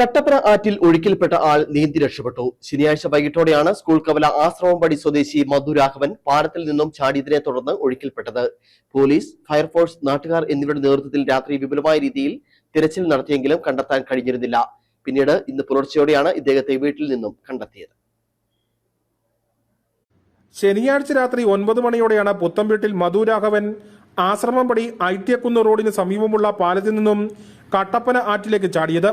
കട്ടപ്പന ആറ്റിൽ ഒഴുക്കിൽപ്പെട്ട ആൾ നീന്തി രക്ഷപ്പെട്ടു. ശനിയാഴ്ച വൈകിട്ടോടെയാണ് സ്കൂൾ കവല ആശ്രമംപടി സ്വദേശി മധുരാഘവൻ പാലത്തിൽ നിന്നും ചാടിയതിനെ തുടർന്ന് ഒഴുക്കിൽപ്പെട്ടത്. പോലീസ് ഫയർഫോഴ്സ് നാട്ടുകാർ എന്നിവരുടെ നേതൃത്വത്തിൽ രാത്രി വിപുലമായ രീതിയിൽ തിരച്ചിൽ നടത്തിയെങ്കിലും കണ്ടെത്താൻ കഴിഞ്ഞിരുന്നില്ല. പിന്നീട് ഇന്ന് പുലർച്ചെയോടെയാണ് ഇദ്ദേഹത്തെ വീട്ടിൽ നിന്നും കണ്ടെത്തിയത്. ശനിയാഴ്ച രാത്രി ഒൻപത് മണിയോടെയാണ് പുത്തംവീട്ടിൽ മധുരാഘവൻ ആശ്രമം പടി ഐറ്റിയക്കുന്ന് റോഡിന് സമീപമുള്ള പാലത്തിൽ നിന്നും കട്ടപ്പന ആറ്റിലേക്ക് ചാടിയത്.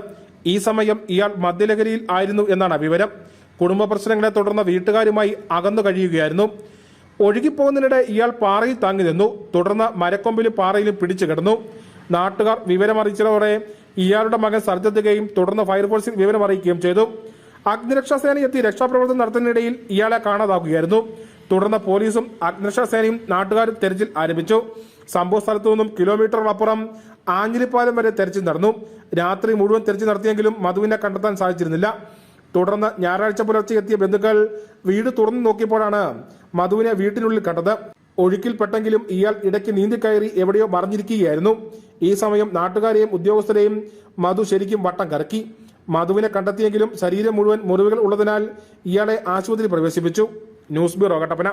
ഈ സമയം ഇയാൾ മദ്യലഹരിയിൽ ആയിരുന്നു എന്നാണ് വിവരം. കുടുംബ പ്രശ്നങ്ങളെ തുടർന്ന് വീട്ടുകാരുമായി അകന്നു കഴിയുകയായിരുന്നു. ഒഴുകിപ്പോകുന്നതിനിടെ ഇയാൾ പാറയിൽ താങ്ങി നിന്നു. തുടർന്ന് മരക്കൊമ്പിലും പാറയിലും പിടിച്ചു കിടന്നു. നാട്ടുകാർ വിവരമറിയിച്ചതോടെ ഇയാളുടെ മകൻ സർജെത്തുകയും തുടർന്ന് ഫയർഫോഴ്സിൽ വിവരമറിയിക്കുകയും ചെയ്തു. അഗ്നിരക്ഷാ സേന എത്തി രക്ഷാപ്രവർത്തനം നടത്തുന്നതിനിടയിൽ ഇയാളെ കാണാതാകുകയായിരുന്നു തുടർന്ന് പോലീസും അഗ്നിരക്ഷാ സേനയും നാട്ടുകാരും തെരച്ചിൽ ആരംഭിച്ചു. സംഭവ സ്ഥലത്തു നിന്നും കിലോമീറ്ററുകളപ്പുറം ആഞ്ഞിലിപ്പാലം വരെ തെരച്ചിൽ നടന്നു. രാത്രി മുഴുവൻ തെരച്ചിൽ നടത്തിയെങ്കിലും മധുവിനെ കണ്ടെത്താൻ സാധിച്ചിരുന്നില്ല. തുടർന്ന് ഞായറാഴ്ച പുലർച്ചെ എത്തിയ ബന്ധുക്കൾ വീട് തുറന്നു നോക്കിയപ്പോഴാണ് മധുവിനെ വീട്ടിനുള്ളിൽ കണ്ടത്. ഒഴുക്കിൽപ്പെട്ടെങ്കിലും ഇയാൾ ഇടയ്ക്ക് നീന്തിക്കയറി എവിടെയോ മറിഞ്ഞിരിക്കുകയായിരുന്നു. ഈ സമയം നാട്ടുകാരെയും ഉദ്യോഗസ്ഥരെയും മധു ശരിക്കും വട്ടം കറക്കി. മധുവിനെ കണ്ടെത്തിയെങ്കിലും ശരീരം മുഴുവൻ മുറിവുകൾ ഉള്ളതിനാൽ ഇയാളെ ആശുപത്രി പ്രവേശിപ്പിച്ചു. News bureau Kattappana.